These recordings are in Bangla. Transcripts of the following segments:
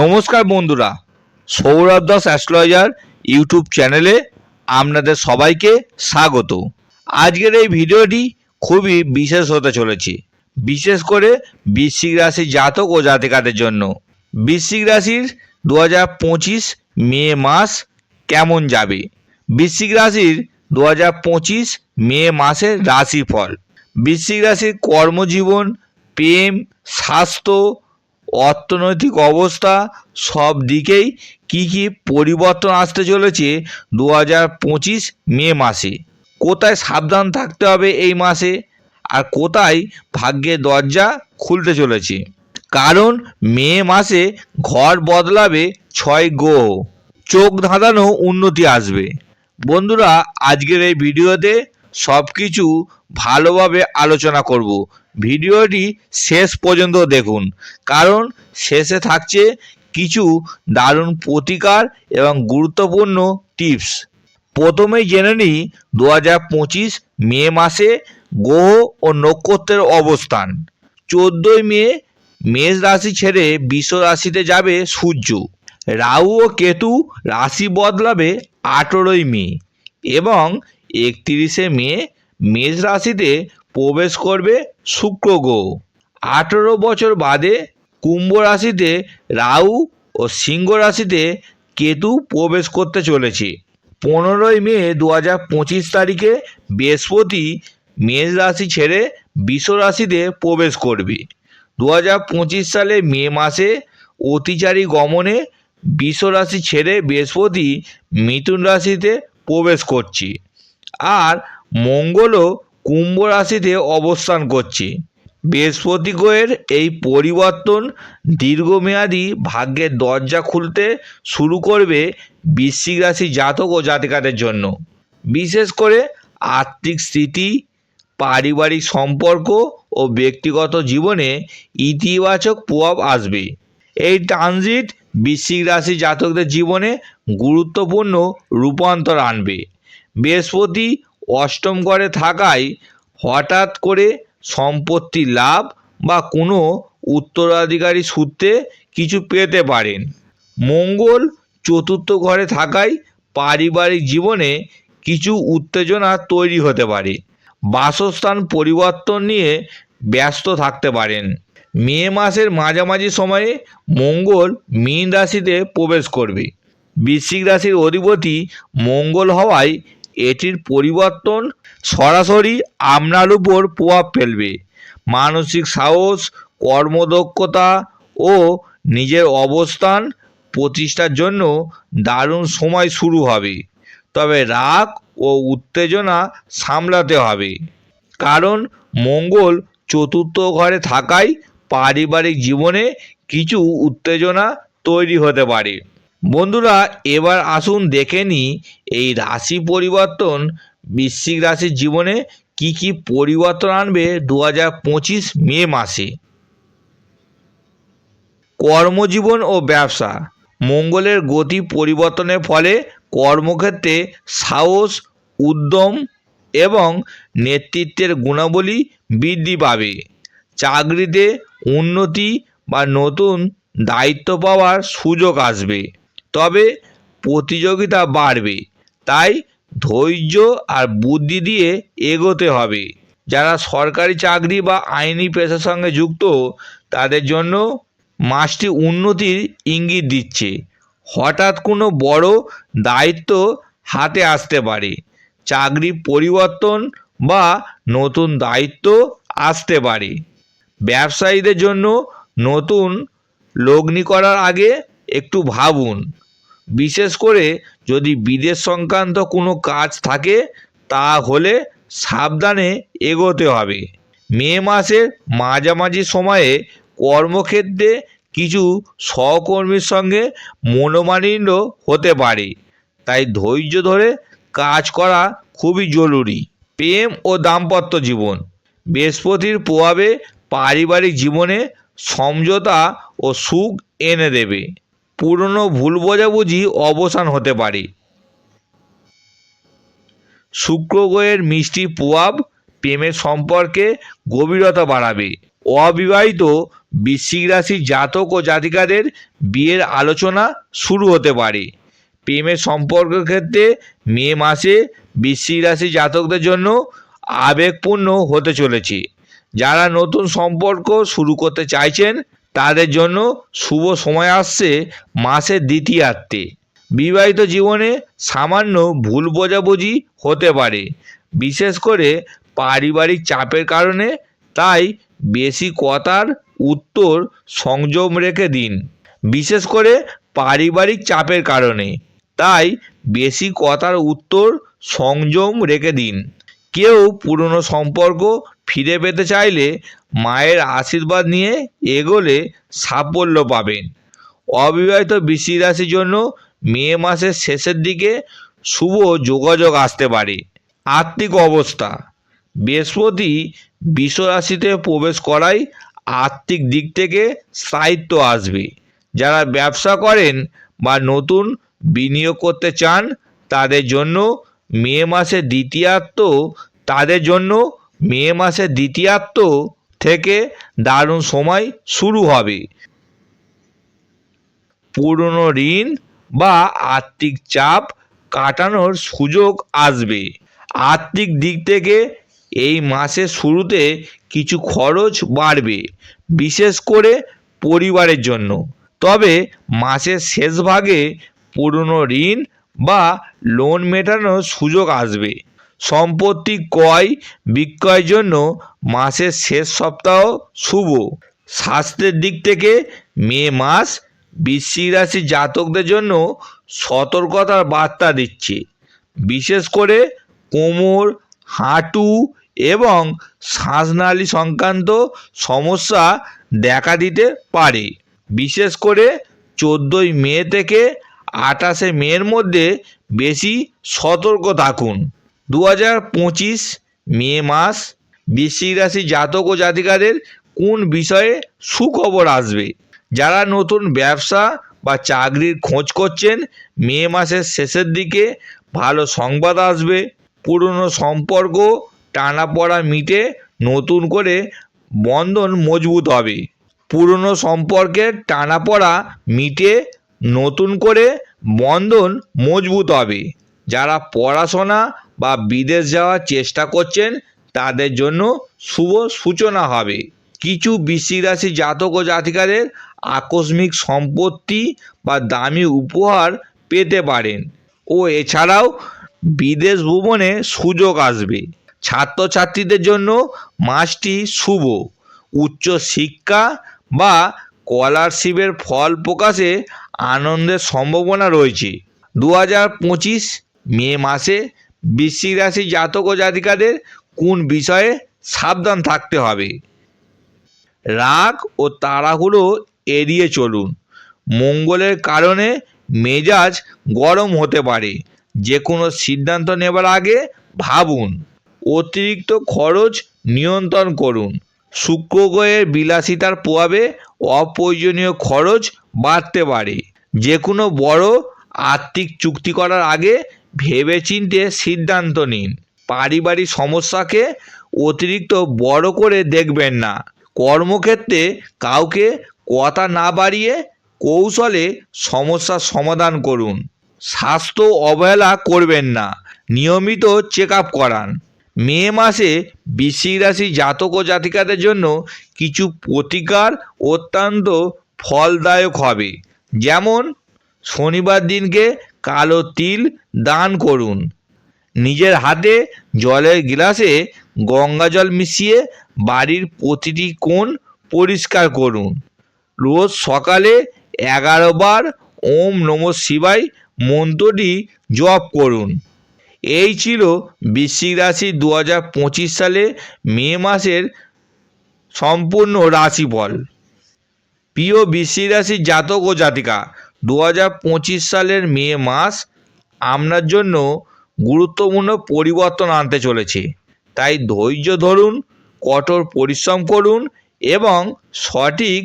নমস্কার বন্ধুরা, সৌরভ দাস অ্যাস্ট্রোলজার ইউটিউব চ্যানেলে আপনাদের সবাইকে স্বাগত। আজকের এই ভিডিওটি খুবই বিশেষ হতে চলেছে, বিশেষ করে বৃশ্চিক রাশির জাতক ও জাতিকাদের জন্য। বৃশ্চিক রাশির দু হাজার পঁচিশ মে মাস কেমন যাবে? বৃশ্চিক রাশির দু হাজার পঁচিশ মে মাসের রাশিফল। বৃশ্চিক রাশির কর্মজীবন, প্রেম, স্বাস্থ্য অর্থনৈতিক অবস্থা সব দিকেই কি কি পরিবর্তন আসতে চলেছে দু হাজার পঁচিশ মে মাসে। কোথায় সাবধান থাকতে হবে এই মাসে? আর কোথায় ভাগ্যের দরজা খুলতে চলেছে? কারণ মে মাসে ঘর বদলাবে ছয় গ্রহ। চোখ ধাঁধানো উন্নতি আসবে। বন্ধুরা, আজকের এই ভিডিওতে সব কিছু ভালোভাবে আলোচনা করব। ভিডিওটি শেষ পর্যন্ত দেখুন, কারণ শেষে থাকছে কিছু দারুণ প্রতিকার এবং গুরুত্বপূর্ণ টিপস। প্রথমেই জেনে নিই দু হাজার পঁচিশ মে মাসে গ্রহ ও নক্ষত্রের অবস্থান। চোদ্দোই মে মেষ রাশি ছেড়ে বিশ্ব রাশিতে যাবে সূর্য। রাহু ও কেতু রাশি বদলাবে আঠেরোই মে এবং একত্রিশে মে মেষ রাশিতে প্রবেশ করবে শুক্র গ্রহ। আঠেরো বছর বাদে কুম্ভ রাশিতে রাহু ও সিংহ রাশিতে কেতু প্রবেশ করতে চলেছে। পনেরোই মে দু হাজার পঁচিশ তারিখে বৃহস্পতি মেষ রাশি ছেড়ে বৃষ রাশিতে প্রবেশ করবে। দু হাজার পঁচিশ সালে মে মাসে অতিচারী গমনে বৃষ রাশি ছেড়ে বৃহস্পতি মিথুন রাশিতে প্রবেশ করছে। আর মঙ্গলও কুম্ভ রাশিতে অবস্থান করছে। বৃহস্পতি গ্রহের এই পরিবর্তন দীর্ঘমেয়াদী ভাগ্যের দরজা খুলতে শুরু করবে বৃশ্চিক রাশি জাতক ও জাতিকাদের জন্য। বিশেষ করে আর্থিক স্থিতি, পারিবারিক সম্পর্ক ও ব্যক্তিগত জীবনে ইতিবাচক প্রভাব আসবে। এই ট্রানজিট বৃশ্চিক রাশি জাতকদের জীবনে গুরুত্বপূর্ণ রূপান্তর আনবে। বৃহস্পতি অষ্টম ঘরে থাকায় হঠাৎ করে সম্পত্তি লাভ বা কোনো উত্তরাধিকারী সূত্রে কিছু পেতে পারেন। মঙ্গল চতুর্থ ঘরে থাকায় পারিবারিক জীবনে কিছু উত্তেজনা তৈরি হতে পারে। বাসস্থান পরিবর্তন নিয়ে ব্যস্ত থাকতে পারেন। মে মাসের মাঝামাঝি সময়ে মঙ্গল মীন রাশিতে প্রবেশ করবে। বৃশ্চিক রাশির অধিপতি মঙ্গল হওয়ায় এটির পরিবর্তন সরাসরি আপনার উপর প্রভাব ফেলবে। মানসিক সাহস, কর্মদক্ষতা ও নিজের অবস্থান প্রতিষ্ঠার জন্য দারুণ সময় শুরু হবে। তবে রাগ ও উত্তেজনা সামলাতে হবে। কারণ মঙ্গল চতুর্থ ঘরে থাকায় পারিবারিক জীবনে কিছু উত্তেজনা তৈরি হতে পারে। বন্ধুরা, এবার আসুন দেখে নিই এই রাশি পরিবর্তন বৃশ্চিক রাশির জীবনে কি কি পরিবর্তন আনবে দু হাজার পঁচিশ মে মাসে। কর্মজীবন ও ব্যবসা, মঙ্গলের গতি পরিবর্তনের ফলে কর্মক্ষেত্রে সাহস, উদ্যম এবং নেতৃত্বের গুণাবলী বৃদ্ধি পাবে। চাকরিতে উন্নতি বা নতুন দায়িত্ব পাওয়ার সুযোগ আসবে। তবে প্রতিযোগিতা বাড়বে। তাই ধৈর্য আর বুদ্ধি দিয়ে এগোতে হবে। যারা সরকারি চাকরি বা আইনি পেশার সঙ্গে যুক্ত, তাদের জন্য মাসটি উন্নতির ইঙ্গিত দিচ্ছে। হঠাৎ কোনো বড় দায়িত্ব হাতে আসতে পারে। চাকরি পরিবর্তন বা নতুন দায়িত্ব আসতে পারে। ব্যবসায়ীদের জন্য নতুন লগ্নি করার আগে একটু ভাবুন। বিশেষ করে যদি বিদেশ সংক্রান্ত কোনো কাজ থাকে, তাহলে সাবধানে এগোতে হবে। মে মাসের মাঝামাঝি সময়ে কর্মক্ষেত্রে কিছু সহকর্মীর সঙ্গে মনোমালিন্য হতে পারে। তাই ধৈর্য ধরে কাজ করা খুবই জরুরি। প্রেম ও দাম্পত্য জীবন। বৃহস্পতির প্রভাবে পারিবারিক জীবনে সমঝোতা ও সুখ এনে দেবে। পুরনো ভুল বোঝাবুঝি অবসান হতে পারে। শুক্র গ্রহের মিষ্টি প্রভাব প্রেমের সম্পর্কে গভীরতা বাড়াবে। অবিবাহিত বৃশ্চিক রাশির জাতক ও জাতিকাদের বিয়ের আলোচনা শুরু হতে পারে। প্রেমের সম্পর্কের ক্ষেত্রে মে মাসে বৃশ্চিক রাশি জাতকদের জন্য আবেগপূর্ণ হতে চলেছে। যারা নতুন সম্পর্ক শুরু করতে চাইছেন তাদের জন্য শুভ সময় আসছে মাসের দ্বিতীয়ার্ধে। বিবাহিত জীবনে সামান্য ভুল বোঝাবুঝি হতে পারে, বিশেষ করে পারিবারিক চাপের কারণে, তাই বেশি কথার উত্তর সংযম রেখে দিন। বিশেষ করে পারিবারিক চাপের কারণে, তাই বেশি কথার উত্তর সংযম রেখে দিন। কেউ পুরনো সম্পর্ক ফিরে পেতে চাইলে মায়ের আশীর্বাদ নিয়ে এগোলে সাফল্য পাবেন। অবিবাহিত বৃশ্চিক রাশির জন্য মে মাসের শেষের দিকে শুভ যোগাযোগ আসতে পারে। আর্থিক অবস্থা, বৃহস্পতি রাশিতে প্রবেশ করাই আর্থিক দিক থেকে স্থায়িত্ব আসবে। যারা ব্যবসা করেন বা নতুন বিনিয়োগ করতে চান, তাদের জন্য মে মাসের দ্বিতীয়ার্ধ তাদের জন্য মে মাসের দ্বিতীয়ার্ধ থেকে দারুণ সময় শুরু হবে। পুরনো ঋণ বা আর্থিক চাপ কাটানোর সুযোগ আসবে। আর্থিক দিক থেকে এই মাসের শুরুতে কিছু খরচ বাড়বে, বিশেষ করে পরিবারের জন্য। তবে মাসের শেষ ভাগে পুরনো ঋণ বা লোন মেটানোর সুযোগ আসবে। সম্পত্তি ক্রয় বিক্রয়ের জন্য মাসের শেষ সপ্তাহ শুভ। স্বাস্থ্যের দিক থেকে মে মাস বৃশ্চিক রাশি জাতকদের জন্য সতর্কতার বার্তা দিচ্ছে। বিশেষ করে কোমর, হাঁটু এবং শ্বাসনালী সংক্রান্ত সমস্যা দেখা দিতে পারে। বিশেষ করে চোদ্দোই মে থেকে আঠাশে মের মধ্যে বেশি সতর্ক থাকুন। দু হাজার পঁচিশ মে মাস বৃশ্চিক রাশি জাতক ও জাতিকাদের কোন বিষয়ে সুখবর আসবে? যারা নতুন ব্যবসা বা চাকরির খোঁজ করছেন, মে মাসের শেষের দিকে ভালো সংবাদ আসবে। পুরনো সম্পর্ক টানাপড়া মিটে নতুন করে বন্ধন মজবুত হবে। পুরনো সম্পর্কের টানাপড়া মিটে নতুন করে বন্ধন মজবুত হবে। যারা পড়াশোনা বা বিদেশ যাওয়ার চেষ্টা করছেন, তাদের জন্য শুভ সূচনা হবে। কিছু বৃশ্চিক রাশি জাতক ও জাতিকাদের আকস্মিক সম্পত্তি বা দামি উপহার পেতে পারেন। ও এছাড়াও বিদেশ ভ্রমণে সুযোগ আসবে। ছাত্রছাত্রীদের জন্য মাসটি শুভ। উচ্চ শিক্ষা বা স্কলারশিপের ফল প্রকাশে আনন্দের সম্ভাবনা রয়েছে। দু হাজার পঁচিশ মে মাসে বৃশ্চিক রাশি জাতক ও জাতিকাদের কোন বিষয়ে সাবধান থাকতে হবে? রাগ ও তাড়াহুড়ো এড়িয়ে চলুন। মঙ্গলের কারণে মেজাজ গরম হতে পারে। যে কোনো সিদ্ধান্ত নেবার আগে ভাবুন। অতিরিক্ত খরচ নিয়ন্ত্রণ করুন। শুক্র গ্রহের বিলাসিতার প্রভাবে অপ্রয়োজনীয় খরচ বাড়তে পারে। যে কোনো বড় আর্থিক চুক্তি করার আগে ভেবেচিন্তে সিদ্ধান্ত নিন। পারিবারিক সমস্যাকে অতিরিক্ত বড় করে দেখবেন না। কর্মক্ষেত্রে কাউকে কথা না বাড়িয়ে কৌশলে সমস্যার সমাধান করুন। স্বাস্থ্য অবহেলা করবেন না। নিয়মিত চেক আপ করান। মে মাসে বৃশ্চিক রাশি জাতক ও জাতিকাদের জন্য কিছু প্রতিকার অত্যন্ত ফলদায়ক হবে। যেমন শনিবার দিনকে কালো তিল দান করুন। নিজের হাতে জলের গ্লাসে গঙ্গা জল মিশিয়ে বাড়ির প্রতিটি কোণ পরিষ্কার করুন। রোজ সকালে এগারো বার ওম নম শিবায় মন্ত্রটি জপ করুন। এই ছিল বৃশ্চিক রাশি দু হাজার পঁচিশ সালে মে মাসের সম্পূর্ণ রাশিফল। প্রিয় বৃশ্চিক রাশির জাতক ও জাতিকা দু হাজার পঁচিশ সালের মে মাস আপনার জন্য গুরুত্বপূর্ণ পরিবর্তন আনতে চলেছে। তাই ধৈর্য ধরুন, কঠোর পরিশ্রম করুন এবং সঠিক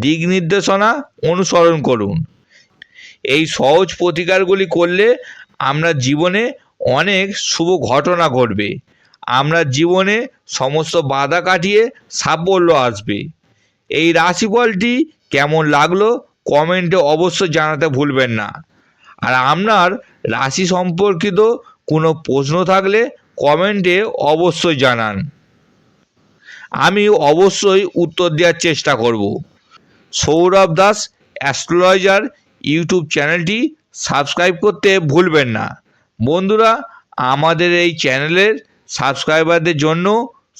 দিক নির্দেশনা অনুসরণ করুন। এই সহজ প্রতিকারগুলি করলে আপনার জীবনে অনেক শুভ ঘটনা ঘটবে। আমরা জীবনে সমস্ত বাধা কাটিয়ে সাফল্য আসবে। এই রাশিফলটি কেমন লাগল কমেন্টে অবশ্যই জানাতে ভুলবেন না। আর আপনার রাশি সম্পর্কিত কোনো প্রশ্ন থাকলে কমেন্টে অবশ্যই জানান। আমি অবশ্যই উত্তর দেওয়ার চেষ্টা করব। সৌরভ দাস, অ্যাস্ট্রোলজার, ইউটিউব চ্যানেলটি সাবস্ক্রাইব করতে ভুলবেন না। বন্ধুরা, আমাদের এই চ্যানেলের সাবস্ক্রাইবারদের জন্য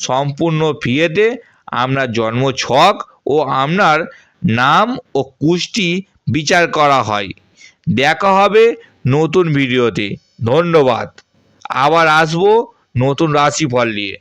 সম্পূর্ণ ফ্রিতে আপনার জন্ম ছক ও আপনার নাম ও কুষ্টি বিচার করা হয়। দেখা হবে নতুন ভিডিওতে। ধন্যবাদ। আবার আসব নতুন রাশিফল নিয়ে।